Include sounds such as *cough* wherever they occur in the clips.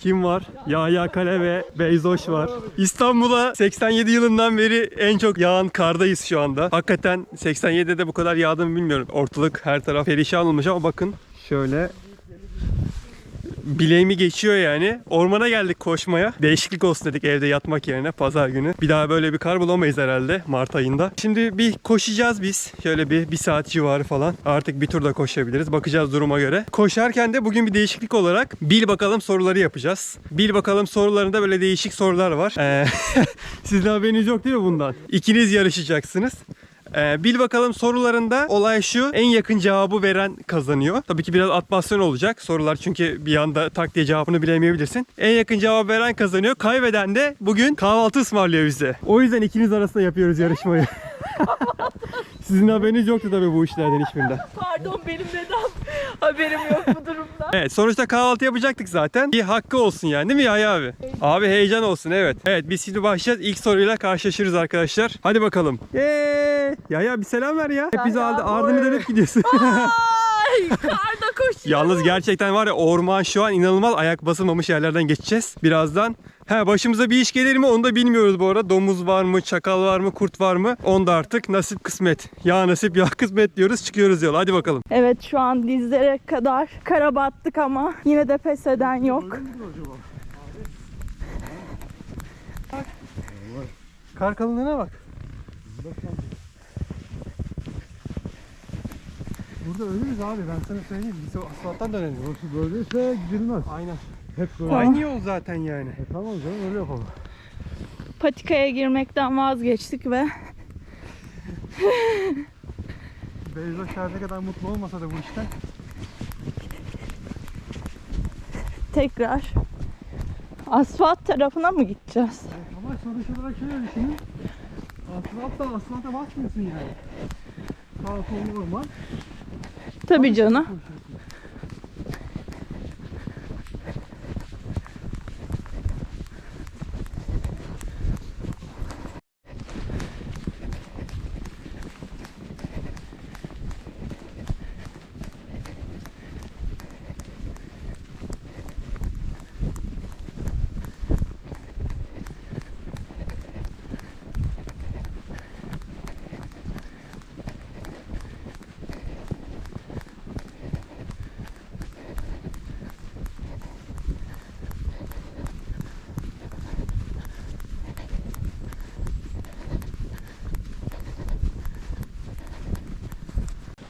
Kim var? Yahya Kale ve Beyzoş var. İstanbul'a 87 yılından beri en çok yağan kardayız şu anda. Hakikaten 87'de de bu kadar yağdı mı bilmiyorum. Ortalık her taraf perişan olmuş ama bakın şöyle bileğimi geçiyor yani. Ormana geldik koşmaya. Değişiklik olsun dedik evde yatmak yerine pazar günü. Bir daha böyle bir kar bulamayız herhalde Mart ayında. Şimdi bir koşacağız biz. Şöyle bir, bir saat civarı falan. Artık bir tur da koşabiliriz. Bakacağız duruma göre. Koşarken de bugün bir değişiklik olarak bil bakalım soruları yapacağız. Bil bakalım sorularında böyle değişik sorular var. Ee, *laughs* sizin haberiniz yok değil mi bundan? İkiniz yarışacaksınız. Ee, bil bakalım sorularında olay şu. En yakın cevabı veren kazanıyor. Tabii ki biraz atmasyon olacak sorular çünkü bir anda tak diye cevabını bilemeyebilirsin. En yakın cevap veren kazanıyor. Kaybeden de bugün kahvaltı ısmarlıyor bize. O yüzden ikiniz arasında yapıyoruz yarışmayı. *laughs* Sizin haberiniz yoktu tabii bu işlerden hiçbirinden. *laughs* Pardon benim neden haberim yok bu durumda. *laughs* Evet sonuçta kahvaltı yapacaktık zaten. Bir hakkı olsun yani değil mi Yahya abi? Abi heyecan olsun evet. Evet biz şimdi başlayacağız. İlk soruyla karşılaşırız arkadaşlar. Hadi bakalım. Yeee. Yahya bir selam ver ya. Hep aldı, ardını dönüp gidiyorsun. Ay *laughs* karda koşuyor. Yalnız gerçekten var ya orman şu an inanılmaz ayak basılmamış yerlerden geçeceğiz birazdan. Ha başımıza bir iş gelir mi onu da bilmiyoruz bu arada. Domuz var mı, çakal var mı, kurt var mı? Onu da artık nasip kısmet. Ya nasip ya kısmet diyoruz çıkıyoruz yola. Hadi bakalım. Evet şu an dizlere kadar kara battık ama yine de pes eden yok. Kar kalınlığına bak. Burada ölürüz abi ben sana söyleyeyim. Biz o asfalttan dönelim. Burası böyleyse gidilmez. Aynen. Hep böyle. Aynı yol zaten yani. E, tamam canım öyle yapalım. Patikaya girmekten vazgeçtik ve *laughs* Beyza her ne kadar mutlu olmasa da bu işten. tekrar asfalt tarafına mı gideceğiz? Ama sonuç olarak şöyle düşünün. Asfaltta asfalta basmıyorsun yani. Sağ sol orman. Tabii canım.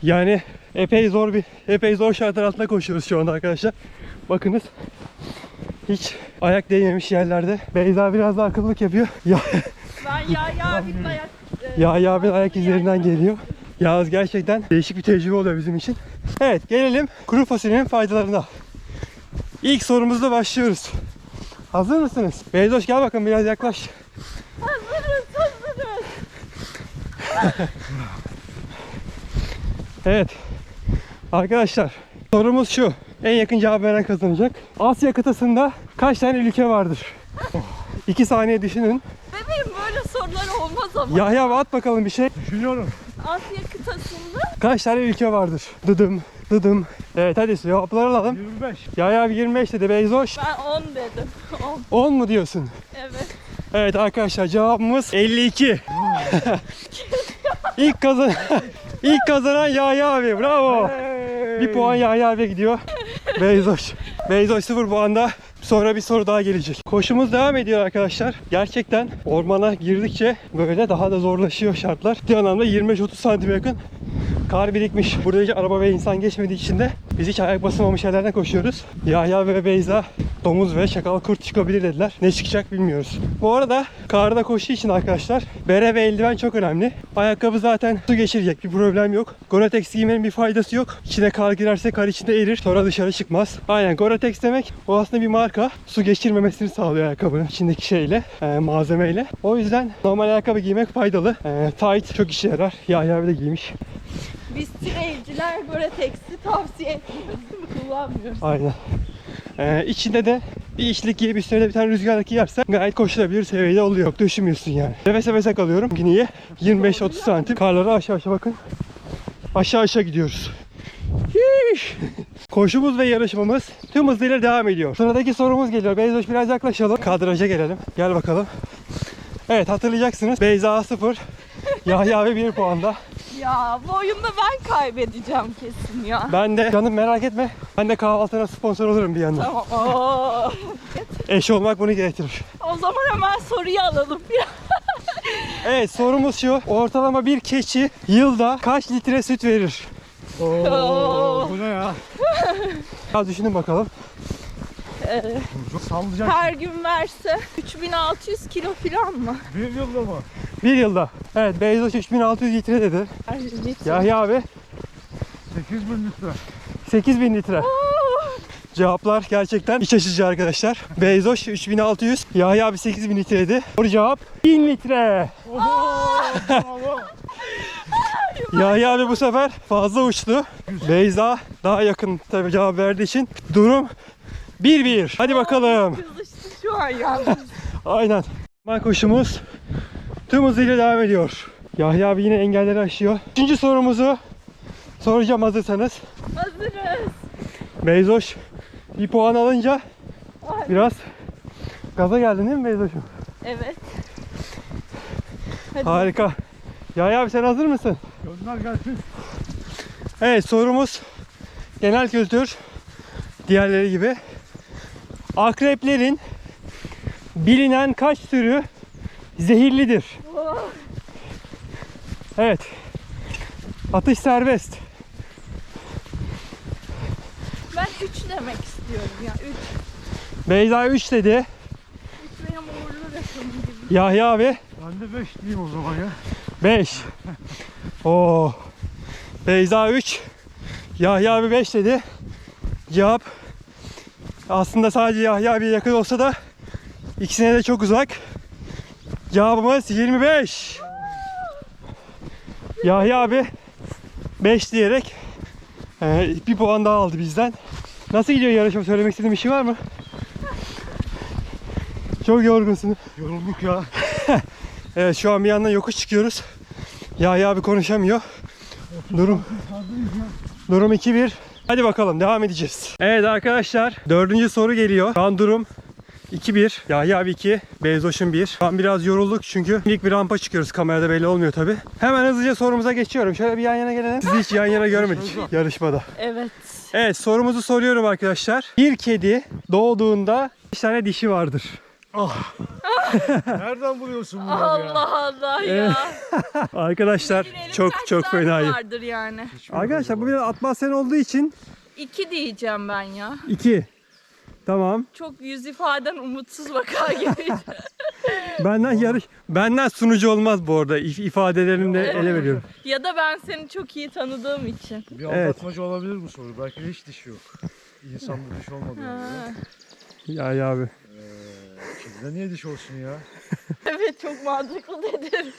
Yani epey zor bir epey zor şartlar altında koşuyoruz şu anda arkadaşlar. Bakınız hiç ayak değmemiş yerlerde. Beyza biraz daha akıllılık yapıyor. Ya Ben ya ya bir *laughs* ayak ya ya abinin ayak izlerinden geliyor. Yalnız gerçekten değişik bir tecrübe oluyor bizim için. Evet gelelim kuru fasulyenin faydalarına. İlk sorumuzla başlıyoruz. Hazır mısınız? Beyzoş gel bakın biraz yaklaş. hazırız hazırız. *laughs* Evet. Arkadaşlar sorumuz şu. En yakın cevap veren kazanacak. Asya kıtasında kaç tane ülke vardır? *laughs* 2 saniye düşünün. Bebeğim böyle sorular olmaz ama. Yahya at bakalım bir şey. Düşünüyorum. Asya kıtasında Kaç tane ülke vardır? Dıdım, dıdım. Evet hadi cevapları alalım. 25. Yahya abi 25 dedi Beyzoş. ben 10 dedim. 10 10 mu diyorsun? evet. Evet arkadaşlar cevabımız 52. *laughs* ilk kazan *laughs* ilk kazanan Yahya abi. Bravo. Bir puan Yahya abiye gidiyor. *laughs* Beyzoş. Beyzoş 0 puanda. Sonra bir soru daha gelecek. Koşumuz devam ediyor arkadaşlar. Gerçekten ormana girdikçe böyle daha da zorlaşıyor şartlar. Ciddi anlamda 25-30 santim yakın kar birikmiş. Burada hiç araba ve insan geçmediği için de biz hiç ayak basılmamış yerlerden koşuyoruz. Yahya ve Beyza domuz ve şakal kurt çıkabilir dediler. Ne çıkacak bilmiyoruz. Bu arada karda koşu için arkadaşlar bere ve eldiven çok önemli. Ayakkabı zaten su geçirecek bir problem yok. Gore-Tex giymenin bir faydası yok. İçine kar girerse kar içinde erir. Sonra dışarı çıkmaz. Aynen Gore-Tex demek o aslında bir marka. Su geçirmemesini sağlıyor ayakkabının içindeki şeyle, e, malzemeyle. O yüzden normal ayakkabı giymek faydalı. E, tight çok işe yarar. Yahya abi de giymiş. Biz trailciler teksi tavsiye etmiyoruz değil *laughs* mi? Kullanmıyoruz. Aynen. Ee, içinde de bir içlik giyip üstüne de bir tane rüzgarlık giyersen gayet koşulabilir seviyede oluyor. Çok da üşümüyorsun yani. Nefes nefese kalıyorum. Niye? 25-30 santim. Karları aşağı aşağı bakın. Aşağı aşağı gidiyoruz. Hiş. Koşumuz ve yarışmamız tüm hızıyla devam ediyor. Sıradaki sorumuz geliyor. Beyzoş biraz yaklaşalım. Kadraja gelelim. Gel bakalım. Evet hatırlayacaksınız. Beyza 0. *laughs* Yahya abi 1 puanda. Ya bu oyunda ben kaybedeceğim kesin ya. Ben de canım merak etme. Ben de kahvaltına sponsor olurum bir yandan. Tamam. Oo. *laughs* Eş olmak bunu gerektirir. O zaman hemen soruyu alalım. Evet sorumuz şu. Ortalama bir keçi yılda kaç litre süt verir? Oo, bu ne ya? Biraz düşünün bakalım. Ee, Çok sallayacak. her gün verse 3600 kilo falan mı? Bir yılda mı? Bir yılda. Evet Beyzoş 3600 litre dedi. Her litre. Yahya abi 8000 litre. 8000 litre. Cevaplar gerçekten iç açıcı arkadaşlar. Beyzoş 3600, Yahya abi 8000 litreydi. Doğru cevap 1000 litre. Bravo. *laughs* Yahya abi bu sefer fazla uçtu. Beyza daha yakın tabii cevap verdiği için durum 1-1. Hadi bakalım. Kızıştı şu an yalnız. *laughs* Aynen. Man koşumuz tüm hızıyla devam ediyor. Yahya abi yine engelleri aşıyor. Üçüncü sorumuzu soracağım hazırsanız. Hazırız. Beyzoş bir puan alınca Ay. biraz gaza geldin değil mi Beyzoş'um? Evet. Hadi. Harika. Yahya abi sen hazır mısın? Gönder gelsin. Evet sorumuz genel kültür diğerleri gibi. Akreplerin bilinen kaç türü zehirlidir? Oh. Evet. Atış serbest. Ben 3 demek istiyorum ya. 3. Beyza 3 dedi. 3 benim uğurlu rakamım gibi. Yahya abi Ben de 5 diyeyim o zaman ya. 5. Oo. Beyza 3. Yahya abi 5 dedi. Cevap aslında sadece Yahya abiye yakın olsa da ikisine de çok uzak. Cevabımız 25. Yahya abi 5 diyerek e, bir puan daha aldı bizden. Nasıl gidiyor yarışma? Söylemek istediğin bir şey var mı? Çok yorgunsun. Yorulduk ya. *laughs* Evet şu an bir yandan yokuş çıkıyoruz. Yahya abi konuşamıyor. Durum durum 2-1. Hadi bakalım devam edeceğiz. Evet arkadaşlar dördüncü soru geliyor. Şu an durum 2-1. Yahya abi 2, Beyzoş'un 1. Şu an biraz yorulduk çünkü ilk bir rampa çıkıyoruz. Kamerada belli olmuyor tabi. Hemen hızlıca sorumuza geçiyorum. Şöyle bir yan yana gelelim. Sizi hiç yan yana görmedik *laughs* yarışmada. Evet. Evet sorumuzu soruyorum arkadaşlar. Bir kedi doğduğunda kaç tane dişi vardır? Nereden buluyorsun bunları ya? Allah Allah ya. *laughs* Arkadaşlar Bilelim çok kaç çok tane fenayım. vardır yani. Arkadaşlar bu biraz atmasyon olduğu için 2 diyeceğim ben ya. 2. Tamam. Çok yüz ifaden umutsuz bakar gibi. *laughs* Benden yarış benden sunucu olmaz bu arada. İf- ifadelerini de ele veriyorum. ya da ben seni çok iyi tanıdığım için. Bir Evet. aldatmacı olabilir bu soru. Belki de hiç diş yok. İnsanda diş olmadı. Ha. Ya ya abi. Kedide niye diş olsun ya? *laughs* Evet çok mantıklı dedin.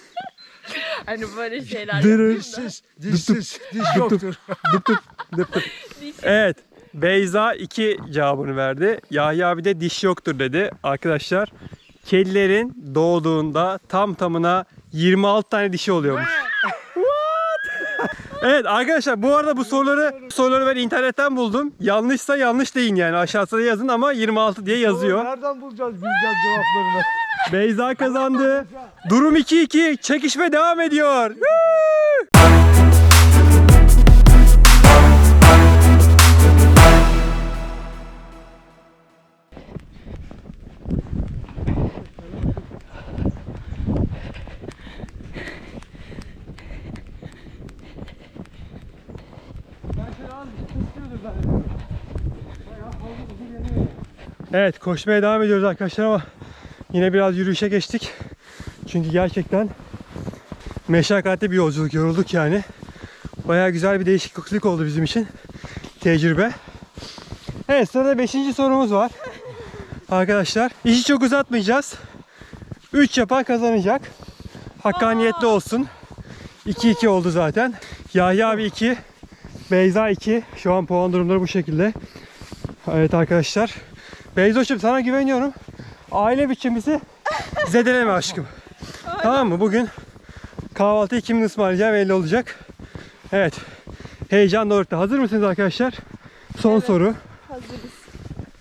*laughs* hani böyle şeyler Dırır. yapayım da. Dişsiz, dişsiz, diş yoktur. Diş- Evet. Beyza 2 cevabını verdi. Yahya abi de diş yoktur dedi. Arkadaşlar kedilerin doğduğunda tam tamına 26 tane dişi oluyormuş. *laughs* What? Evet arkadaşlar bu arada bu soruları soruları ben internetten buldum. Yanlışsa yanlış deyin yani aşağısına yazın ama 26 diye yazıyor. Nereden bulacağız bileceğiz cevaplarını? Beyza kazandı. Durum 2-2. Çekişme devam ediyor. Evet koşmaya devam ediyoruz arkadaşlar ama yine biraz yürüyüşe geçtik. Çünkü gerçekten meşakkatli bir yolculuk yorulduk yani. Bayağı güzel bir değişiklik oldu bizim için. Tecrübe. Evet sırada 5. sorumuz var. Arkadaşlar işi çok uzatmayacağız. 3 yapan kazanacak. Hakkaniyetli olsun. 2-2 oldu zaten. Yahya abi 2. Beyza 2. Şu an puan durumları bu şekilde. Evet arkadaşlar. Beyzoş'um sana güveniyorum. Aile bütçemizi zedeleme aşkım. tamam mı? Bugün kahvaltıyı kimin ısmarlayacağı belli olacak. Evet. Heyecan dorukta. Hazır mısınız arkadaşlar? Son Evet. soru. Hazırız.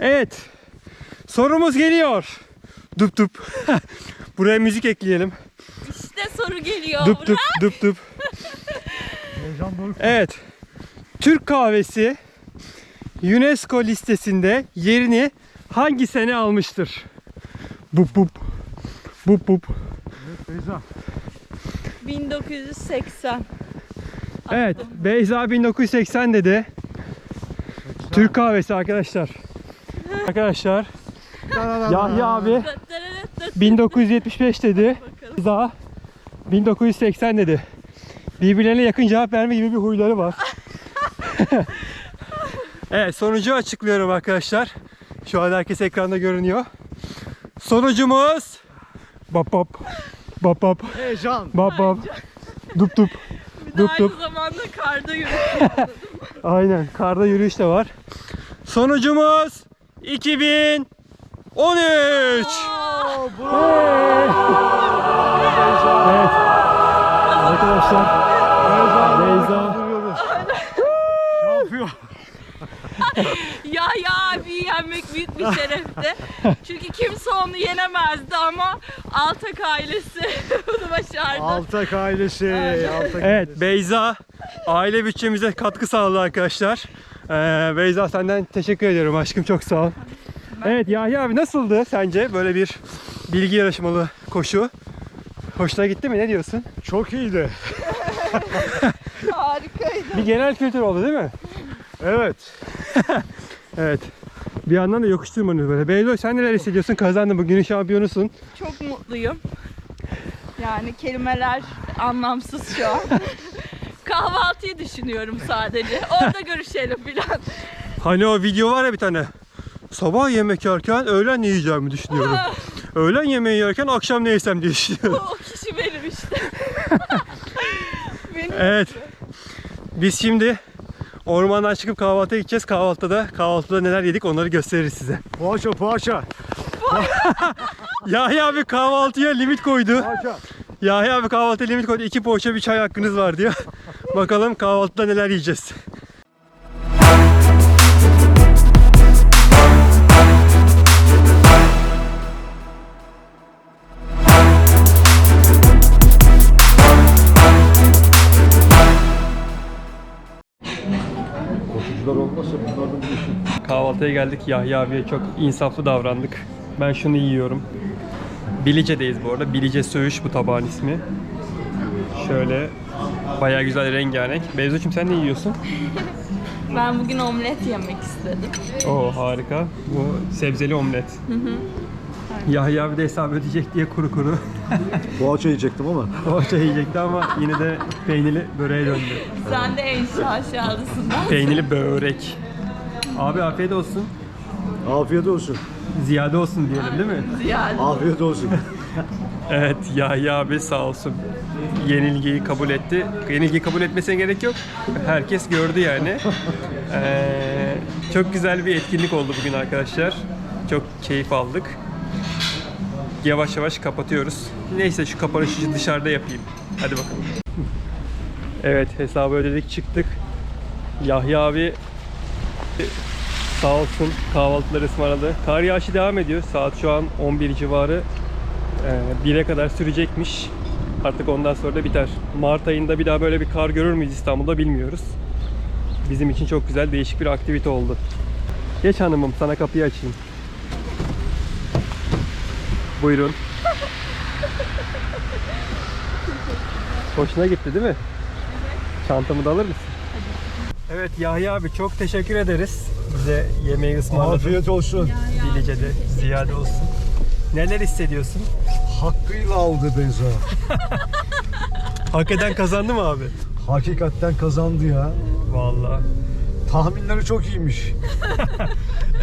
Evet. Sorumuz geliyor. Dup dup. *laughs* Buraya müzik ekleyelim. İşte soru geliyor. Dup dup dup dup. *laughs* Heyecan doruk. Evet. Türk kahvesi UNESCO listesinde yerini hangi sene almıştır? Bup bup. Bup bup. Evet Beyza. 1980. Evet. Beyza 1980 dedi. Türk kahvesi arkadaşlar. Arkadaşlar Yahya abi 1975 dedi. Beyza 1980 dedi. Birbirlerine yakın cevap verme gibi bir huyları var. *laughs* evet sonucu açıklıyorum arkadaşlar. Şu an herkes ekranda görünüyor. Sonucumuz bap bap bap bap Heyecan. bap bap dup dup Bir de Dup aynı dup. zamanda karda yürüyor. *laughs* Aynen karda yürüyüş de var. Sonucumuz 2013. Evet. Arkadaşlar Beyza Duruyoruz. Şampiyon. ya ya abi yenmek büyük bir şerefti. *laughs* Çünkü kimse onu yenemezdi ama Altak ailesi *laughs* bunu başardı. Altak ailesi. Altak Evet Beyza aile bütçemize katkı sağladı arkadaşlar. Ee, Beyza senden teşekkür ediyorum aşkım çok sağ ol. Evet Yahya abi nasıldı sence böyle bir bilgi yarışmalı koşu? Hoşuna gitti mi ne diyorsun? Çok iyiydi. *laughs* Harikaydı. Bir genel kültür oldu değil mi? Evet. Evet. Bir yandan da yokuş tırmanıyoruz böyle. Beyza sen neler hissediyorsun? Kazandın bugünün şampiyonusun. Çok mutluyum. Yani kelimeler anlamsız şu an. *laughs* Kahvaltıyı düşünüyorum sadece. Orada görüşelim filan. Hani o video var ya bir tane. Sabah yemek yerken öğlen ne yiyeceğimi düşünüyorum. *laughs* öğlen yemeği yerken akşam ne yesem diye düşünüyorum. o kişi benim işte. benim *laughs* Evet. Biz şimdi ormandan çıkıp kahvaltıya gideceğiz. Kahvaltıda kahvaltıda neler yedik onları gösteririz size. Poğaça poğaça. Yahya abi kahvaltıya limit koydu. Poğaça. Yahya abi kahvaltıya limit koydu. İki poğaça bir çay hakkınız var diyor. Bakalım kahvaltıda neler yiyeceğiz. Kahvaltıya geldik. Yahya abiye çok insaflı davrandık. Ben şunu yiyorum. Bilice'deyiz bu arada. Bilice Söğüş bu tabağın ismi. Şöyle bayağı güzel rengarenk. Beyzoç'um sen ne yiyorsun? *laughs* Ben bugün omlet yemek istedim. Oo harika. Bu sebzeli omlet. Yahya abi de hesap ödeyecek diye kuru kuru *laughs* Poğaça yiyecektim ama. poğaça yiyecekti ama yine de peynirli böreğe döndü. Sen de en aşağısından. Peynirli börek. Abi afiyet olsun. Afiyet olsun. Ziyade olsun diyelim değil mi? Ziyade. Afiyet olsun. *laughs* Evet Yahya abi sağ olsun. Yenilgiyi kabul etti. Yenilgiyi kabul etmesine gerek yok. Herkes gördü yani. *laughs* Ee, çok güzel bir etkinlik oldu bugün arkadaşlar. Çok keyif aldık. Yavaş yavaş kapatıyoruz. Neyse şu kapanışı dışarıda yapayım. Hadi bakalım. Evet hesabı ödedik çıktık. Yahya abi sağ olsun kahvaltıları ısmarladı. Kar yağışı devam ediyor. Saat şu an 11 civarı. Ee, 1'e kadar sürecekmiş. Artık ondan sonra da biter. Mart ayında bir daha böyle bir kar görür müyüz İstanbul'da bilmiyoruz. Bizim için çok güzel değişik bir aktivite oldu. Geç hanımım sana kapıyı açayım. Buyurun. Hoşuna gitti değil mi? Çantamı da alır mısın? Evet Yahya abi çok teşekkür ederiz. Bize yemeği ısmarladın. Afiyet olsun. Bilice'de ziyade olsun. Neler hissediyorsun? Hakkıyla aldı Beyza. *laughs* Hak eden kazandı mı abi? Hakikaten kazandı ya. Vallahi. Tahminleri çok iyiymiş. *laughs*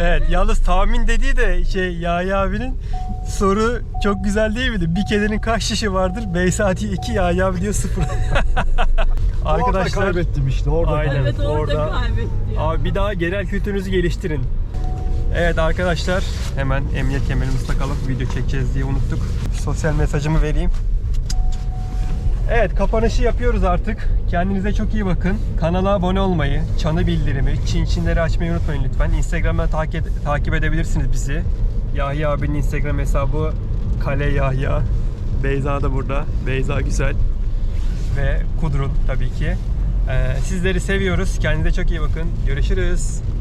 Evet yalnız tahmin dediği de şey Yahya abinin soru çok güzel değil miydi? Bir kedinin kaç şişi vardır? Beysati 2 Yahya abi diyor 0. *laughs* Orada Arkadaşlar kaybettim işte orada. Aynen. Evet orada, Orada- kaybetti. abi bir daha genel kültürünüzü geliştirin. Evet arkadaşlar hemen emniyet kemerimizi takalım. Video çekeceğiz diye unuttuk. Sosyal mesajımı vereyim. Evet kapanışı yapıyoruz artık. Kendinize çok iyi bakın. Kanala abone olmayı, çanı bildirimi, çin çinleri açmayı unutmayın lütfen. Instagram'dan takip, takip edebilirsiniz bizi. Yahya abinin Instagram hesabı Kale Yahya. Beyza da burada. Beyza Güzel. Ve Kudrun tabii ki. Ee, sizleri seviyoruz. Kendinize çok iyi bakın. Görüşürüz.